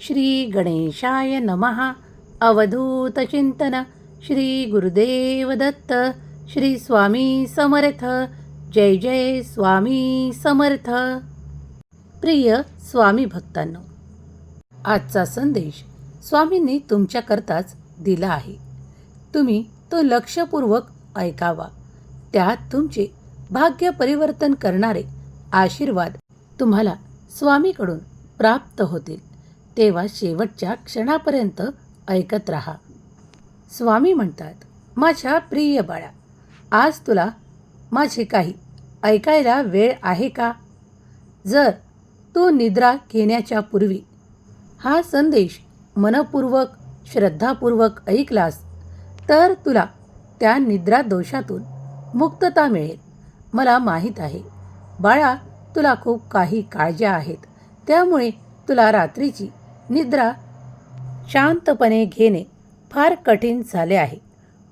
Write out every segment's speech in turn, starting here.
श्री गणेशाय नमः अवधूतचिंतन श्री गुरुदेव दत्त. श्री स्वामी समर्थ. जय जय स्वामी समर्थ. प्रिय स्वामी भक्तांनो आजचा संदेश स्वामींनी तुमच्याकरताच दिला आहे. तुम्ही तो लक्षपूर्वक ऐकावा. त्यात तुमचे भाग्य परिवर्तन करणारे आशीर्वाद तुम्हाला स्वामीकडून प्राप्त होतील. तेव्हा शेवटच्या क्षणापर्यंत ऐकत राहा. स्वामी म्हणतात माझ्या प्रिय बाळा आज तुला माझे काही ऐकायला वेळ आहे का? जर तू निद्रा घेण्याच्या पूर्वी हा संदेश मनपूर्वक श्रद्धापूर्वक ऐकलास तर तुला त्या निद्रा दोषातून मुक्तता मिळेल. मला माहीत आहे बाळा तुला खूप काही काळज्या आहेत. त्यामुळे तुला रात्रीची निद्रा शांतपणे घेणे फार कठीण झाले आहे.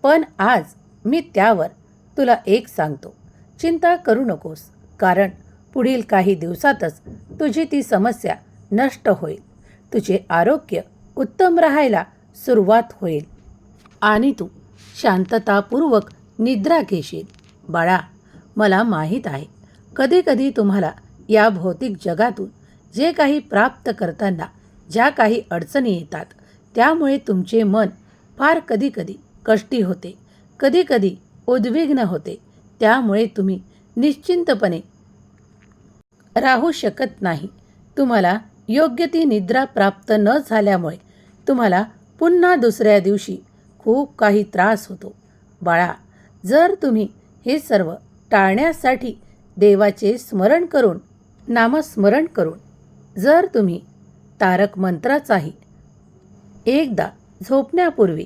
पण आज मी त्यावर तुला एक सांगतो. चिंता करू नकोस कारण पुढील काही दिवसातच तुझी ती समस्या नष्ट होईल. तुझे आरोग्य उत्तम राहायला सुरुवात होईल. आणि तू शांततापूर्वक निद्रा घेशील. बाळा मला माहीत आहे कधीकधी तुम्हाला या भौतिक जगातून जे काही प्राप्त करताना ज्या काही अडचणी येतात त्यामुळे तुमचे मन फार कधीकधी कष्टी होते कधीकधी उद्विग्न होते. त्यामुळे तुम्ही निश्चिंतपणे राहू शकत नाही. तुम्हाला योग्य ती निद्रा प्राप्त न झाल्यामुळे तुम्हाला पुन्हा दुसऱ्या दिवशी खूप काही त्रास होतो. बाळा जर तुम्ही हे सर्व टाळण्यासाठी देवाचे स्मरण करून नामस्मरण करून जर तुम्ही तारक मंत्राचाही एकदा झोपण्यापूर्वी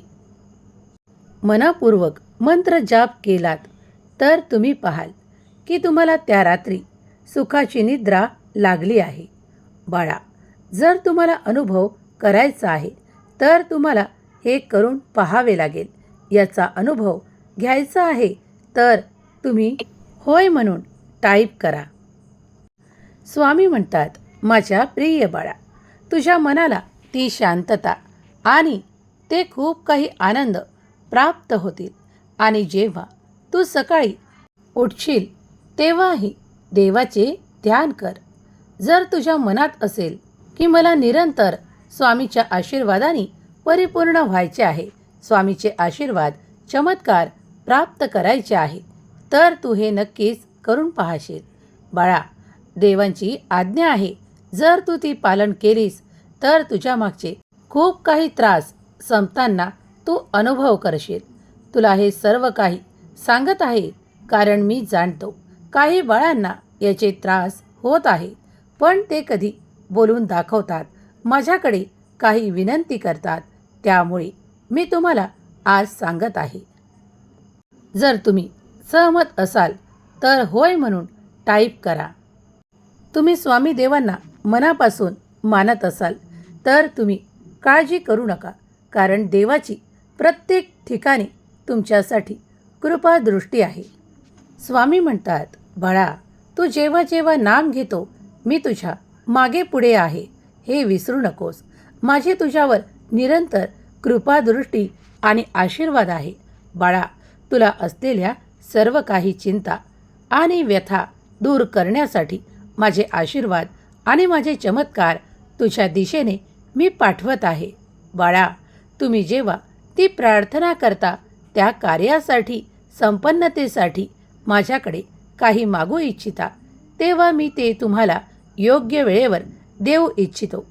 मनापूर्वक मंत्र जाप केलात तर तुम्ही पाहाल की तुम्हाला त्या रात्री सुखाची निद्रा लागली आहे. बाळा जर तुम्हाला अनुभव करायचा आहे तर तुम्हाला हे करून पाहावे लागेल. याचा अनुभव घ्यायचा आहे तर तुम्ही होय म्हणून टाईप करा. स्वामी म्हणतात माझ्या प्रिय बाळा तुझ्या मनाला ती शांतता आणि ते खूप काही आनंद प्राप्त होतील. आणि जेव्हा तू सकाळी उठशील तेव्हाही देवाचे ध्यान कर. जर तुझ्या मनात असेल की मला निरंतर स्वामीच्या आशीर्वादाने परिपूर्ण व्हायचे आहे स्वामीचे आशीर्वाद चमत्कार प्राप्त करायचे आहे तर तू हे नक्कीच करून पाहशील. बाळा देवांची आज्ञा आहे जर तू ती पालन केलीस तर तुझ्या मागचे खूप काही त्रास संपताना तू अनुभव करशील. तुला हे सर्व काही सांगत आहे कारण मी जाणतो काही बाळांना याचे त्रास होत आहे पण ते कधी बोलून दाखवतात माझ्याकडे काही विनंती करतात त्यामुळे मी तुम्हाला आज सांगत आहे. जर तुम्ही सहमत असाल तर होय म्हणून टाईप करा. तुम्ही स्वामी देवांना मनापासून मानत असाल तर तुम्ही काळजी करू नका. कारण देवाची प्रत्येक ठिकाणी तुमच्यासाठी कृपादृष्टी आहे. स्वामी म्हणतात बाळा तू जेव्हा जेव्हा नाम घेतो मी तुझ्या मागे पुढे आहे. हे विसरू नकोस. माझी तुझ्यावर निरंतर कृपादृष्टी आणि आशीर्वाद आहे. बाळा तुला असलेल्या सर्व काही चिंता आणि व्यथा दूर करण्यासाठी माझे आशीर्वाद आणि माझे चमत्कार तुझ्या दिशेने मी पाठवत आहे. बाळा तुम्ही जेव्हा ती प्रार्थना करता त्या कार्यासाठी संपन्नतेसाठी माझ्याकडे काही मागू इच्छिता तेव्हा मी ते तुम्हाला योग्य वेळेवर देऊ इच्छितो.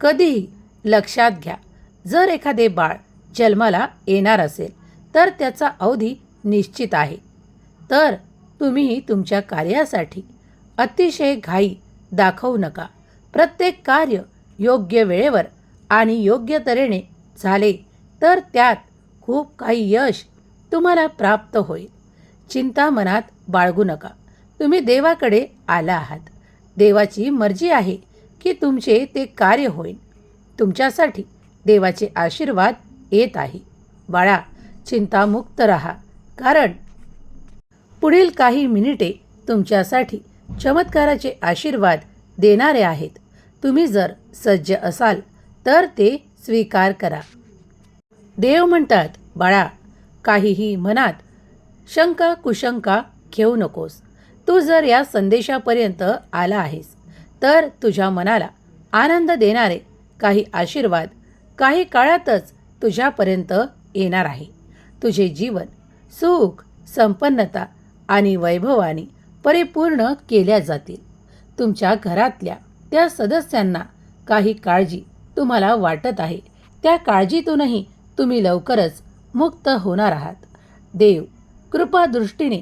कधीही लक्षात घ्या जर एखादे बाळ जन्माला येणार असेल तर त्याचा अवधी निश्चित आहे. तर तुम्ही तुमच्या कार्यासाठी अतिशय घाई दाखवू नका. प्रत्येक कार्य योग्य वेळेवर आणि योग्य तऱ्हेने झाले तर त्यात खूप काही यश तुम्हाला प्राप्त होईल. चिंता मनात बाळगू नका. तुम्ही देवाकडे आला आहात. देवाची मर्जी आहे की तुमचे ते कार्य होईल. तुमच्यासाठी देवाचे आशीर्वाद येत आहे. बाळा चिंतामुक्त रहा कारण पुढील काही मिनिटे तुमच्यासाठी चमत्काराचे आशीर्वाद देणारे आहेत. तुम्ही जर सज्ज असाल तर ते स्वीकार करा. देव म्हणतात बाळा काहीही मनात शंका कुशंका घेऊ नकोस. तू जर या संदेशापर्यंत आला आहेस तर तुझ्या मनाला आनंद देणारे काही आशीर्वाद काही काळातच तुझ्यापर्यंत येणार आहे. तुझे जीवन सुख संपन्नता आणि वैभवाने परिपूर्ण केल्या जातील. तुमच्या घरातल्या त्या सदस्यांना काही काळजी तुम्हाला वाटत आहे. त्या काळजीतूनही तुम्ही लवकरच मुक्त होणार आहात. देव कृपादृष्टीने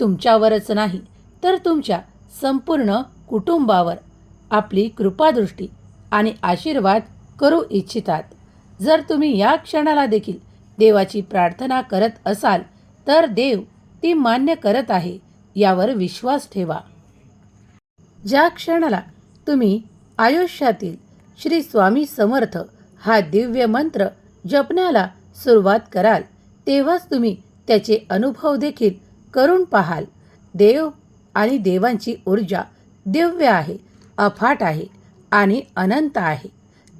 तुमच्यावरच नाही तर तुमच्या संपूर्ण कुटुंबावर आपली कृपादृष्टी आणि आशीर्वाद करू इच्छितात. जर तुम्ही या क्षणाला देखील देवाची प्रार्थना करत असाल तर देव ती मान्य करत आहे. यावर विश्वास ठेवा. ज्या क्षणाला तुम्ही आयुष्यातील श्री स्वामी समर्थ हा दिव्य मंत्र जपण्याला सुरुवात कराल तेव्हाच तुम्ही त्याचे अनुभव देखील करून पाहाल. देव आणि देवांची ऊर्जा दिव्य आहे अफाट आहे आणि अनंत आहे.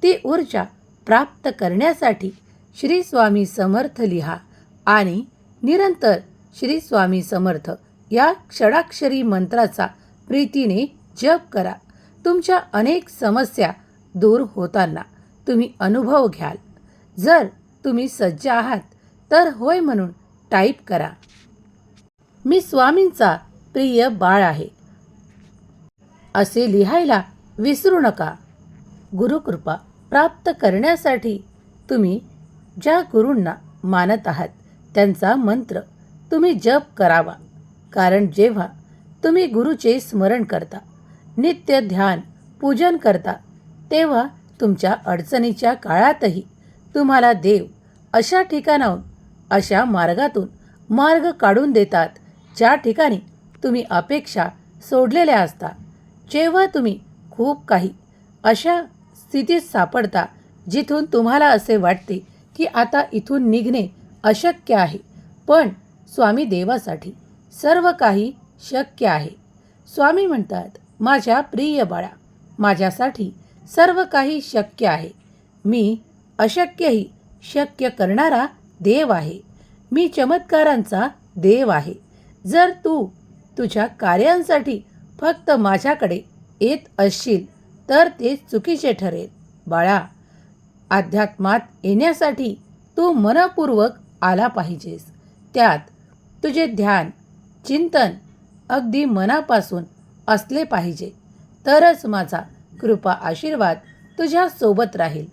ती ऊर्जा प्राप्त करण्यासाठी श्री स्वामी समर्थ लिहा आणि निरंतर श्री स्वामी समर्थ या क्षडाक्षरी मंत्राचा प्रीतीने जप करा. तुमच्या अनेक समस्या दूर होताना तुम्ही अनुभव घ्याल. जर तुम्ही सज्ज आहात तर होय म्हणून टाईप करा. मी स्वामींचा प्रिय बाळ आहे. असे लिहायला विसरू नका. गुरुकृपा प्राप्त करण्यासाठी तुम्ही ज्या गुरूंना मानत आहात त्यांचा मंत्र तुम्ही जप करावा. कारण जेव्हा तुम्ही गुरुचे स्मरण करता नित्य ध्यान पूजन करता तेव्हा तुमच्या अडचणीच्या काळातही तुम्हाला देव अशा ठिकाणाहून अशा मार्गातून मार्ग काढून देतात ज्या ठिकाणी तुम्ही अपेक्षा सोडलेल्या असता. जेव्हा तुम्ही खूप काही अशा स्थितीत सापडता जिथून तुम्हाला असे वाटते की आता इथून निघणे अशक्य आहे. पण स्वामी देवासाठी सर्व काही शक्य आहे. स्वामी म्हणतात माझ्या प्रिय बाळा माझ्यासाठी सर्व काही शक्य आहे. मी अशक्यही शक्य करणारा देव आहे. मी चमत्कारांचा देव आहे. जर तू तुझ्या कार्यांसाठी फक्त माझ्याकडे येत असशील तर ते चुकीचे ठरेल. बाळा अध्यात्मात येण्यासाठी तू मनपूर्वक आला पाहिजेस. त्यात तुझे ध्यान चिंतन अगदी मनापासून असले पाहिजे. तरच माझा कृपा आशीर्वाद तुझ्या सोबत राहील.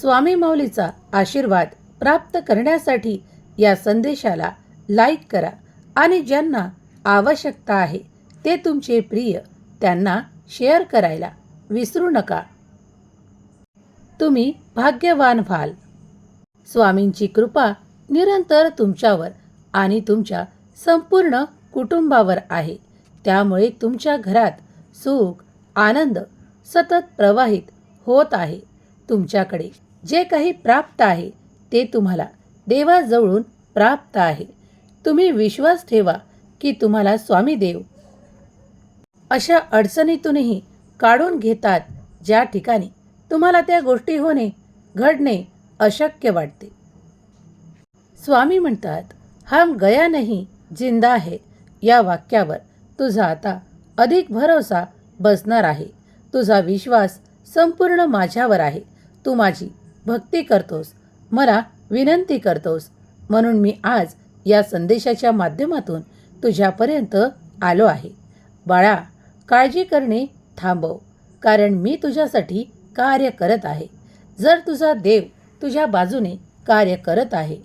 स्वामी माऊलीचा आशीर्वाद प्राप्त करण्यासाठी या संदेशाला लाईक करा आणि ज्यांना आवश्यकता आहे ते तुमचे प्रिय त्यांना शेअर करायला विसरू नका. तुम्ही भाग्यवान व्हाल. स्वामींची कृपा निरंतर तुमच्यावर आणि तुमच्या संपूर्ण कुटुंबावर आहे. त्यामुळे तुमच्या घरात सुख आनंद सतत प्रवाहित होत आहे. तुमच्याकडे जे काही प्राप्त आहे ते तुम्हाला देवाजवळून प्राप्त आहे. तुम्ही विश्वास ठेवा की तुम्हाला स्वामी देव अशा अडचणीतूनही काढून घेतात ज्या ठिकाणी तुम्हाला त्या गोष्टी होणे घडणे अशक्य वाटते. स्वामी म्हणतात हम गया नाही जिंदा आहे. या वाक्यावर तुझा आता अधिक भरोसा बसणार आहे. तुझा विश्वास संपूर्ण माझ्यावर आहे. तू माझी भक्ती करतोस. मला विनंती करतोस. म्हणून मी आज या संदेशाच्या माध्यमातून तुझ्यापर्यंत आलो आहे. बाळा काळजी करणे थांबव कारण मी तुझ्यासाठी कार्य करत आहे. जर तुझा देव तुझ्या बाजूने कार्य करत आहे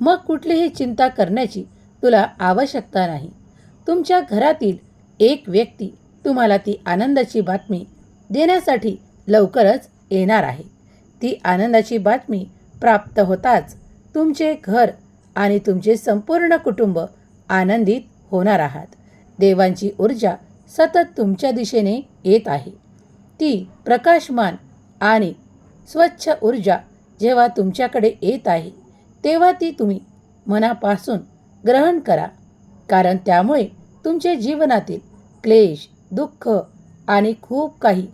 मग कुठलीही चिंता करण्याची तुला आवश्यकता नाही. तुमच्या घरातील एक व्यक्ती तुम्हाला ती आनंदाची बातमी देण्यासाठी लवकरच येणार आहे. ती आनंदाची बातमी प्राप्त होताच तुमचे घर आणि तुमचे संपूर्ण कुटुंब आनंदित होणार आहात. देवांची ऊर्जा सतत तुमच्या दिशेने येत आहे. ती प्रकाशमान आणि स्वच्छ ऊर्जा जेव्हा तुमच्याकडे येत आहे तेव्हा ती तुम्ही मनापासून ग्रहण करा. कारण त्यामुळे तुमचे जीवनातील क्लेश दुःख आणि खूप काही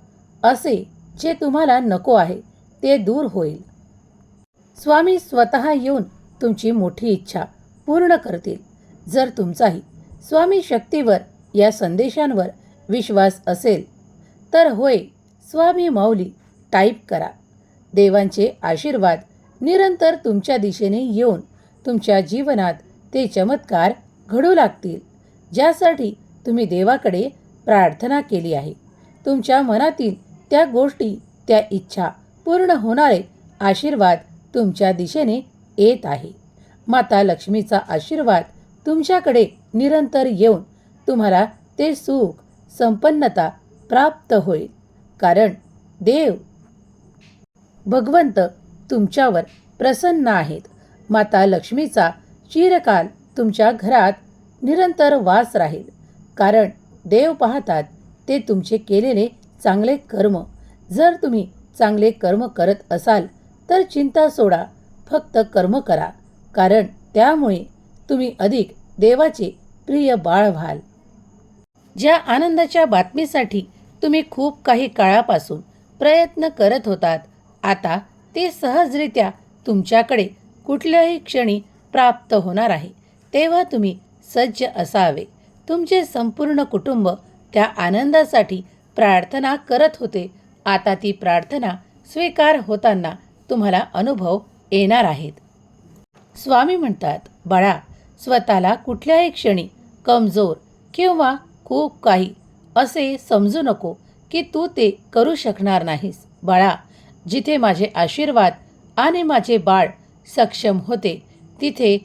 असे जे तुम्हाला नको आहे ते दूर होईल. स्वामी स्वतः येऊन तुमची मोठी इच्छा पूर्ण करतील. जर तुमचाही स्वामी शक्तीवर या संदेशांवर विश्वास असेल तर होय स्वामी माऊली टाईप करा. देवांचे आशीर्वाद निरंतर तुमच्या दिशेने येऊन तुमच्या जीवनात ते चमत्कार घडू लागतील. ज्यासाठी तुम्ही देवाकडे प्रार्थना केली आहे. तुमच्या मनातील त्या गोष्टी त्या इच्छा पूर्ण होणारे आशीर्वाद तुमच्या दिशेने येत आहे. माता लक्ष्मीचा आशीर्वाद तुमच्याकडे निरंतर येऊन तुम्हाला ते सुख संपन्नता प्राप्त होईल. कारण देव भगवंत तुमच्यावर प्रसन्न आहेत. माता लक्ष्मीचा चिरकाल तुमच्या घरात निरंतर वास राहील. कारण देव पाहतात ते तुमचे केलेले चांगले कर्म. जर तुम्ही चांगले कर्म करत असाल तर चिंता सोडा फक्त कर्म करा. कारण त्यामुळे तुम्ही अधिक देवाचे प्रिय बाळ व्हाल. ज्या आनंदाच्या बातमीसाठी तुम्ही खूप काही काळापासून प्रयत्न करत होतात आता ते सहजरित्या तुमच्याकडे कुठल्याही क्षणी प्राप्त होणार आहे. तेव्हा तुम्ही सज्ज असावे. तुमचे संपूर्ण कुटुंब त्या आनंदासाठी प्रार्थना करत होते. आता ती प्रार्थना स्वीकार होताना तुम्हाला अनुभव येणार आहेत. स्वामी म्हणतात बाळा स्वतःला कुठल्याही क्षणी कमजोर किंवा खूप काही असे समजू नको की तू ते करू शकणार नाहीस. बाळा जिथे माझे आशीर्वाद आणि माझे बाळ सक्षम होते तिथे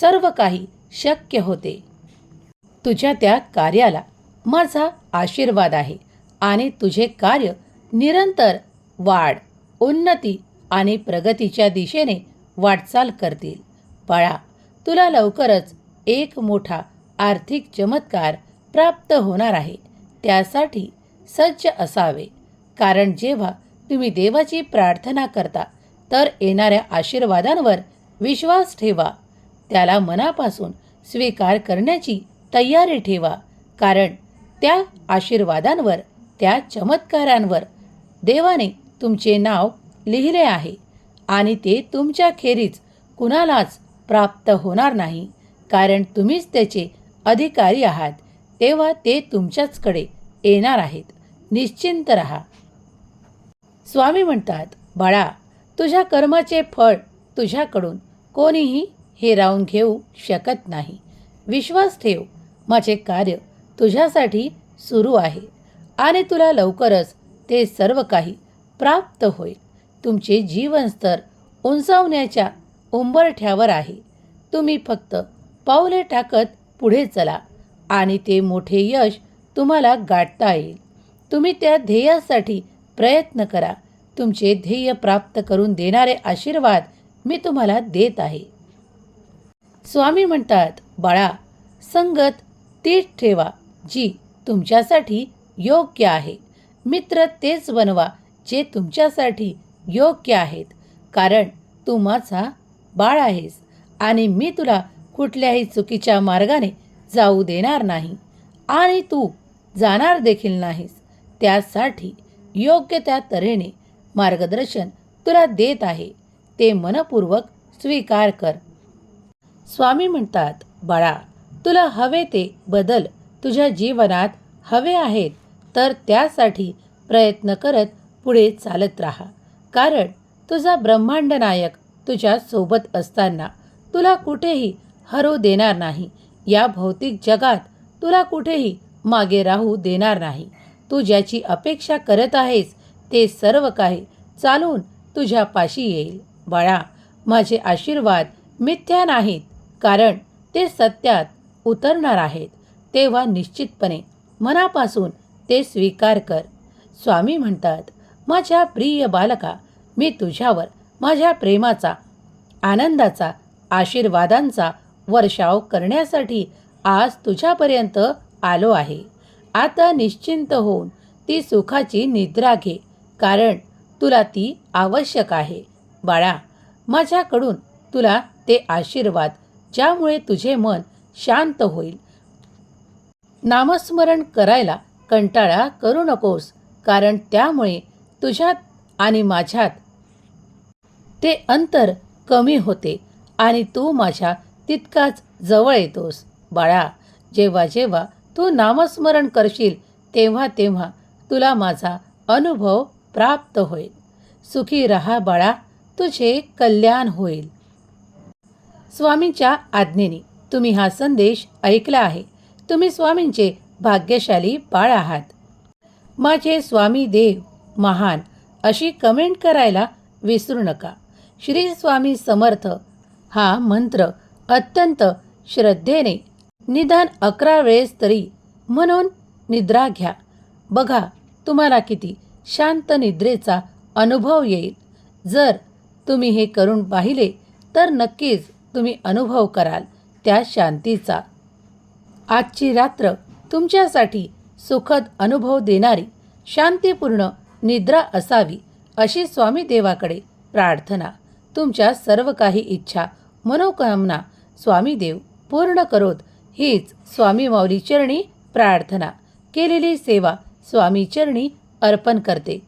सर्व काही शक्य होते. तुझ्या त्या कार्याला माझा आशीर्वाद आहे आणि तुझे कार्य निरंतर वाढ उन्नती आणि प्रगतीच्या दिशेने वाटचाल करतील. बाळा तुला लवकरच एक मोठा आर्थिक चमत्कार प्राप्त होणार आहे. त्यासाठी सज्ज असावे. कारण जेव्हा तुम्ही देवाची प्रार्थना करता तर येणाऱ्या आशीर्वादांवर विश्वास ठेवा. त्याला मनापासून स्वीकार करण्याची तयारी ठेवा. कारण त्या आशीर्वादांवर त्या चमत्कारांवर देवाने तुमचे नाव लिहिले आहे आणि ते तुमच्या खेरीज कुणालाच प्राप्त होणार नाही. कारण तुम्हीच त्याचे अधिकारी आहात. तेव्हा ते तुमच्याचकडे येणार आहेत. निश्चिंत रहा. स्वामी म्हणतात बाळा तुझ्या कर्माचे फळ तुझ्याकडून कोणीही हिरावून घेऊ शकत नाही. विश्वास ठेव माझे कार्य तुझ्यासाठी सुरू आहे आणि तुला लवकरच ते सर्व काही प्राप्त होईल. तुमचे जीवनस्तर उंचावण्याच्या उंबरठ्यावर आहे. तुम्ही फक्त पावले टाकत पुढे चला आणि ते मोठे यश तुम्हाला गाठता येईल. तुम्ही त्या ध्येयासाठी प्रयत्न करा. तुमचे ध्येय प्राप्त करून देणारे आशीर्वाद मी तुम्हाला देत आहे. स्वामी म्हणतात बाळा संगत तीच ठेवा जी तुमच्यासाठी योग्य आहे. मित्र तेच बनवा जे तुमच्यासाठी योग्य आहेत. कारण तू माझा बाळ आहेस आणि मी तुला कुठल्याही चुकीच्या मार्गाने जाऊ देणार नाही आणि तू जाणार देखील नाहीस. त्यासाठी योग्य त्या तऱ्हेने मार्गदर्शन तुला देत आहे. ते मनपूर्वक स्वीकार कर. स्वामी म्हणतात बाळा तुला हवे ते बदल तुझ्या जीवनात हवे आहेत तर त्यासाठी प्रयत्न करत पुढे चालत राहा. कारण तुझा ब्रह्मांड नायक तुझ्या सोबत असताना तुला कुठेही हरू देणार नाही. या भौतिक जगात तुला कुठेही मागे राहू देणार नाही. तू ज्याची अपेक्षा करत आहेस ते सर्व काही चालून तुझ्या पाशी येईल. बाळा माझे आशीर्वाद मिथ्या नाहीत कारण ते सत्यात उतरणार आहेत. तेव्हा निश्चितपणे मनापासून ते स्वीकार कर. स्वामी म्हणतात माझ्या प्रिय बालका मी तुझ्यावर माझ्या प्रेमाचा आनंदाचा आशीर्वादांचा वर्षाव करण्यासाठी आज तुझ्यापर्यंत आलो आहे. आता निश्चिंत होऊन ती सुखाची निद्रा घे कारण तुला ती आवश्यक आहे. बाळा माझ्याकडून तुला ते आशीर्वाद ज्यामुळे तुझे मन शांत होईल. नामस्मरण करायला कंटाळा करू नकोस कारण त्यामुळे तुझ्यात आणि माझ्यात ते अंतर कमी होते आणि तू माझ्या तितकाच जवळ येतोस. बाळा जेव्हा जेव्हा तू नामस्मरण करशील तेव्हा तेव्हा तुला माझा अनुभव प्राप्त होईल. सुखी रहा बाळा. तुझे कल्याण होईल. स्वामींच्या आज्ञेने तुम्ही हा संदेश ऐकला आहे. तुम्ही स्वामींचे भाग्यशाली बाळ आहात. माझे स्वामी देव महान अशी कमेंट करायला विसरू नका. श्री स्वामी समर्थ हा मंत्र अत्यंत श्रद्धेने निदान अकरा वेळेस तरी म्हणून निद्रा घ्या. बघा तुम्हाला किती शांत निद्रेचा अनुभव येईल. जर तुम्ही हे करून पाहिले तर नक्कीच तुम्ही अनुभव कराल त्या शांतीचा. आजची रात्र तुमच्यासाठी सुखद अनुभव देणारी शांतीपूर्ण निद्रा असावी अशी स्वामी देवाकडे प्रार्थना. तुमच्या सर्व काही इच्छा मनोकामना स्वामी देव पूर्ण करोत हीच स्वामी माऊली चरणी प्रार्थना. केलेली सेवा स्वामी चरणी अर्पण करते.